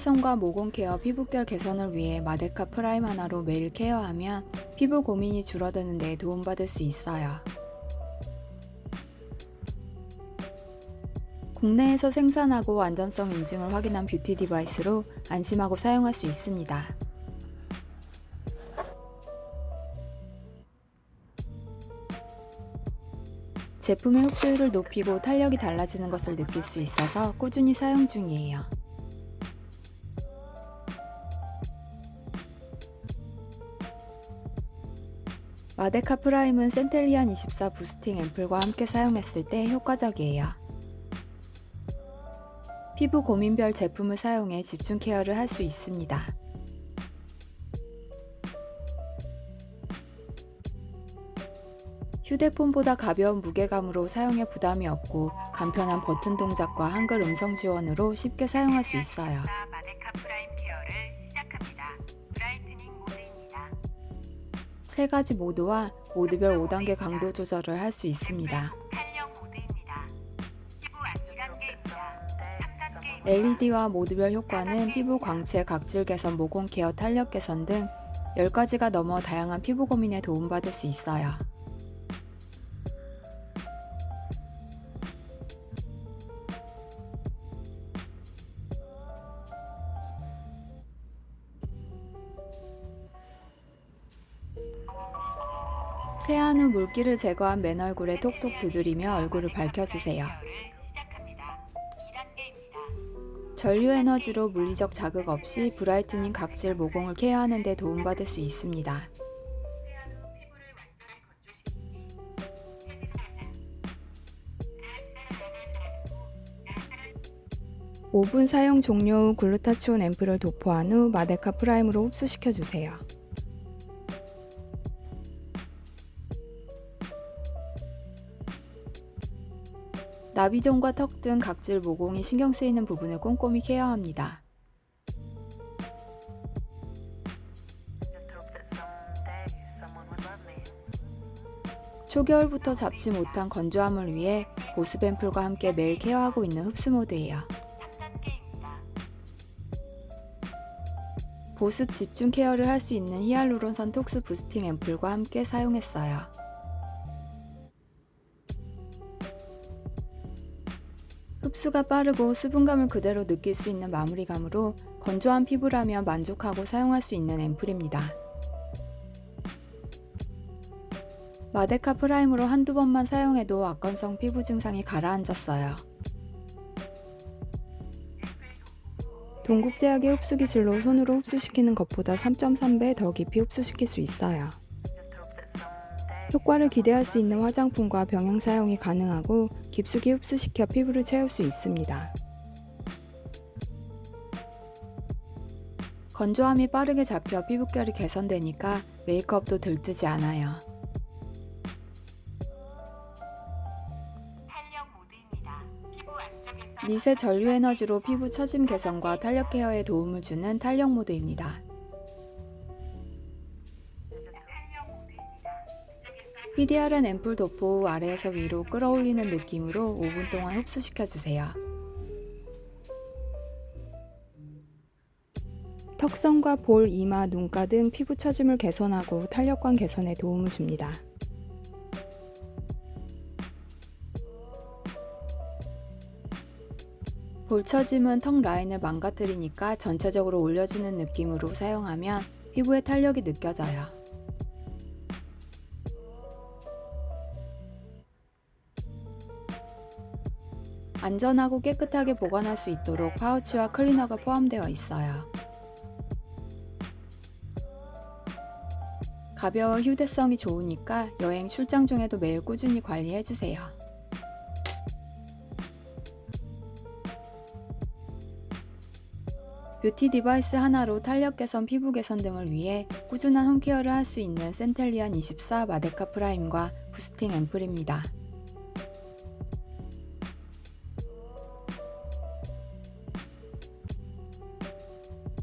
휴대성과 모공 케어, 피부결 개선을 위해 마데카 프라임 하나로 매일 케어하면 피부 고민이 줄어드는 데 도움받을 수 있어요. 국내에서 생산하고 안전성 인증을 확인한 뷰티 디바이스로 안심하고 사용할 수 있습니다. 제품의 흡수율을 높이고 탄력이 달라지는 것을 느낄 수 있어서 꾸준히 사용 중이에요. 마데카 프라임은 센텔리안 24 부스팅 앰플과 함께 사용했을 때 효과적이에요. 피부 고민별 제품을 사용해 집중 케어를 할 수 있습니다. 휴대폰보다 가벼운 무게감으로 사용에 부담이 없고 간편한 버튼 동작과 한글 음성 지원으로 쉽게 사용할 수 있어요. 세 가지 모드와 모드별 5단계 강도 조절을 할 수 있습니다. 탄력 모드입니다. 피부 안 2단계입니다. 3단계 LED와 모드별 효과는 피부 광채, 각질 개선, 모공 케어, 탄력 개선 등 10가지가 넘어 다양한 피부 고민에 도움받을 수 있어요. 세안 후 물기를 제거한 맨 얼굴에 톡톡 두드리며 얼굴을 밝혀주세요. 케어를 시작합니다. 2단계입니다. 전류 에너지로 물리적 자극 없이 브라이트닝 각질 모공을 케어하는 데 도움받을 수 있습니다. 5분 사용 종료 후 글루타치온 앰플을 도포한 후 마데카 프라임으로 흡수시켜 주세요. 나비존과 턱 등 각질 모공이 신경 쓰이는 부분을 꼼꼼히 케어합니다. 초겨울부터 잡지 못한 건조함을 위해 앰플과 함께 매일 케어하고 있는 흡수 모드예요. 3단계입니다. 보습 집중 케어를 할 수 있는 히알루론산 톡스 부스팅 앰플과 함께 사용했어요. 흡수가 빠르고 수분감을 그대로 느낄 수 있는 마무리감으로 건조한 피부라면 만족하고 사용할 수 있는 앰플입니다. 마데카 프라임으로 한두 번만 사용해도 악건성 피부 증상이 가라앉았어요. 동국 제약의 흡수 기술로 손으로 흡수시키는 것보다 3.3배 더 깊이 흡수시킬 수 있어요. 효과를 기대할 수 있는 화장품과 병행 사용이 가능하고 깊숙이 흡수시켜 피부를 채울 수 있습니다. 건조함이 빠르게 잡혀 피부결이 개선되니까 메이크업도 들뜨지 않아요. 미세 전류 에너지로 피부 처짐 개선과 탄력 케어에 도움을 주는 탄력 모드입니다. PDR은 앰플 도포 후 아래에서 위로 끌어올리는 느낌으로 5분 동안 흡수시켜 주세요. 턱선과 볼, 이마, 눈가 등 피부 처짐을 개선하고 탄력감 개선에 도움을 줍니다. 볼 처짐은 턱 라인을 망가뜨리니까 전체적으로 올려주는 느낌으로 사용하면 피부의 탄력이 느껴져요. 안전하고 깨끗하게 보관할 수 있도록 파우치와 클리너가 포함되어 있어요. 가벼워 휴대성이 좋으니까 여행 출장 중에도 매일 꾸준히 관리해 주세요. 뷰티 디바이스 하나로 탄력 개선, 피부 개선 등을 위해 꾸준한 홈케어를 할 수 있는 센텔리안 24 마데카 프라임과 부스팅 앰플입니다.